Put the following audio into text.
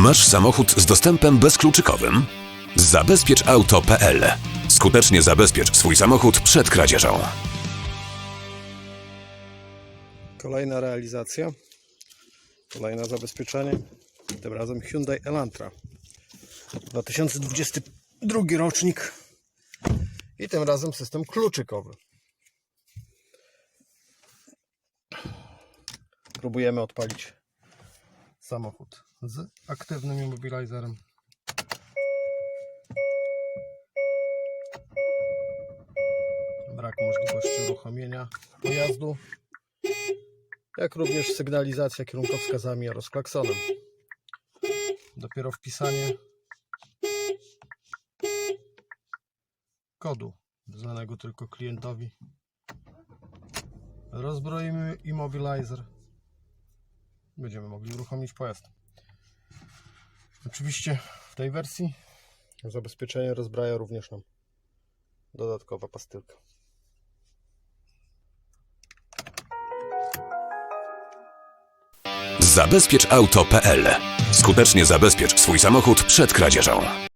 Masz samochód z dostępem bezkluczykowym? Zabezpieczauto.pl. Skutecznie zabezpiecz swój samochód przed kradzieżą. Kolejna realizacja. Kolejne zabezpieczenie. Tym razem Hyundai Elantra. 2022 rocznik. I tym razem system kluczykowy. Próbujemy odpalić samochód z aktywnym immobilizerem. Brak możliwości uruchomienia pojazdu jak również sygnalizacja kierunkowskazami oraz klaksonem. Dopiero wpisanie kodu znanego tylko klientowi. Rozbroimy immobilizer. Będziemy mogli uruchomić pojazd. Oczywiście w tej wersji zabezpieczenie rozbraja również nam dodatkowa pastylka. Zabezpieczauto.pl. Skutecznie zabezpiecz swój samochód przed kradzieżą.